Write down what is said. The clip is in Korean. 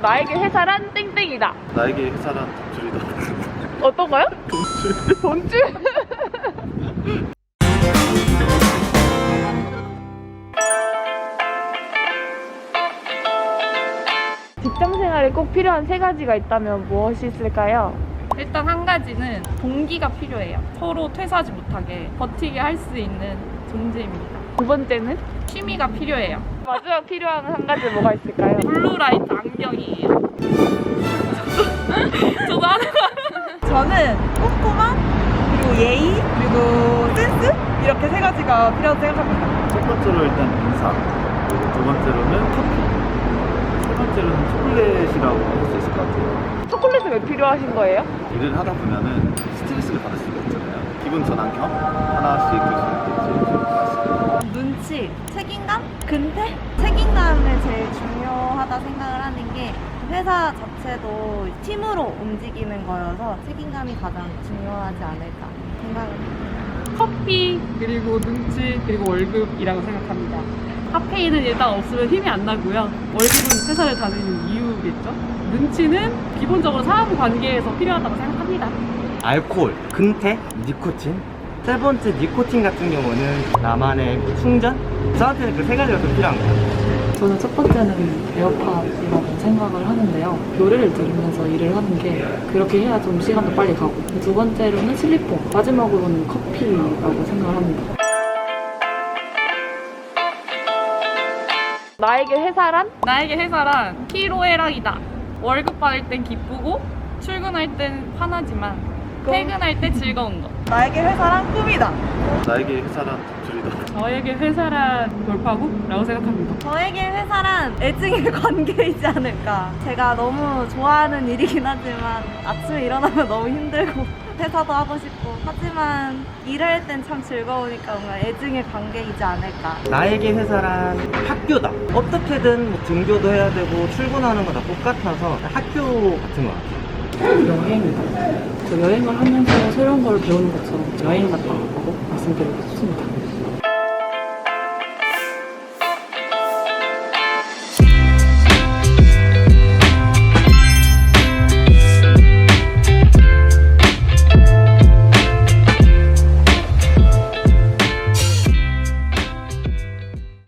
나에게 회사란 땡땡이다. 나에게 회사란 돈줄이다. 어떤가요? 돈줄. 돈줄? 직장 생활에 꼭 필요한 세 가지가 있다면 무엇이 있을까요? 일단 한 가지는 동기가 필요해요. 서로 퇴사하지 못하게 버티게 할 수 있는 존재입니다. 두 번째는 취미가 필요해요. 마지막 필요한 한 가지 뭐가 있을까요? 블루라이트 안경이에요. 저도 하는 거. 저는 꼼꼼함, 그리고 예의, 그리고 센스? 이렇게 세 가지가 필요하다고 생각합니다. 첫 번째로 일단 인사. 그리고 두 번째로는 커피. 세 번째로는 초콜릿이라고 할 수 있을 것 같아요. 초콜릿이 왜 필요하신 거예요? 일을 하다 보면은 스트레스를 받을 수가 있잖아요. 기분 전환 겸 하나씩 줄 수 있겠지. 좋을 것 같습니다. 눈치, 책임감? 근태? 책임감을 제일 중요하다 생각을 하는 게 회사 자체도 팀으로 움직이는 거여서 책임감이 가장 중요하지 않을까 생각합니다. 커피 그리고 눈치 그리고 월급이라고 생각합니다. 카페인은 일단 없으면 힘이 안 나고요. 월급은 회사를 다니는 이유겠죠. 눈치는 기본적으로 사람 관계에서 필요하다고 생각합니다. 알코올, 근태, 니코틴. 세 번째 니코틴 같은 경우는 나만의 충전? 저한테는 그 세 가지가 좀 필요한 것 같아요. 저는 첫 번째는 에어팟이라고 생각을 하는데요. 노래를 들으면서 일을 하는 게 그렇게 해야 좀 시간도 빨리 가고 두 번째로는 슬리퍼, 마지막으로는 커피라고 생각을 합니다. 나에게 회사란? 나에게 회사란 피로애락이다. 월급 받을 땐 기쁘고 출근할 땐 화나지만 퇴근할 때 즐거운 것. 나에게 회사란 꿈이다. 나에게 회사란 돈줄이다. 저에게 회사란 돌파구라고 생각합니다. 저에게 회사란 애증의 관계이지 않을까. 제가 너무 좋아하는 일이긴 하지만 아침에 일어나면 너무 힘들고 회사도 하고 싶고 하지만 일할 땐 참 즐거우니까 뭔가 애증의 관계이지 않을까. 나에게 회사란 학교다. 어떻게든 뭐 등교도 해야 되고 출근하는 거 다 똑같아서 학교 같은 것 같아요. 여행이다. 저 여행을 하면서 새로운 걸 배우는 것처럼 여행 왔다고 말씀드리고 싶습니다.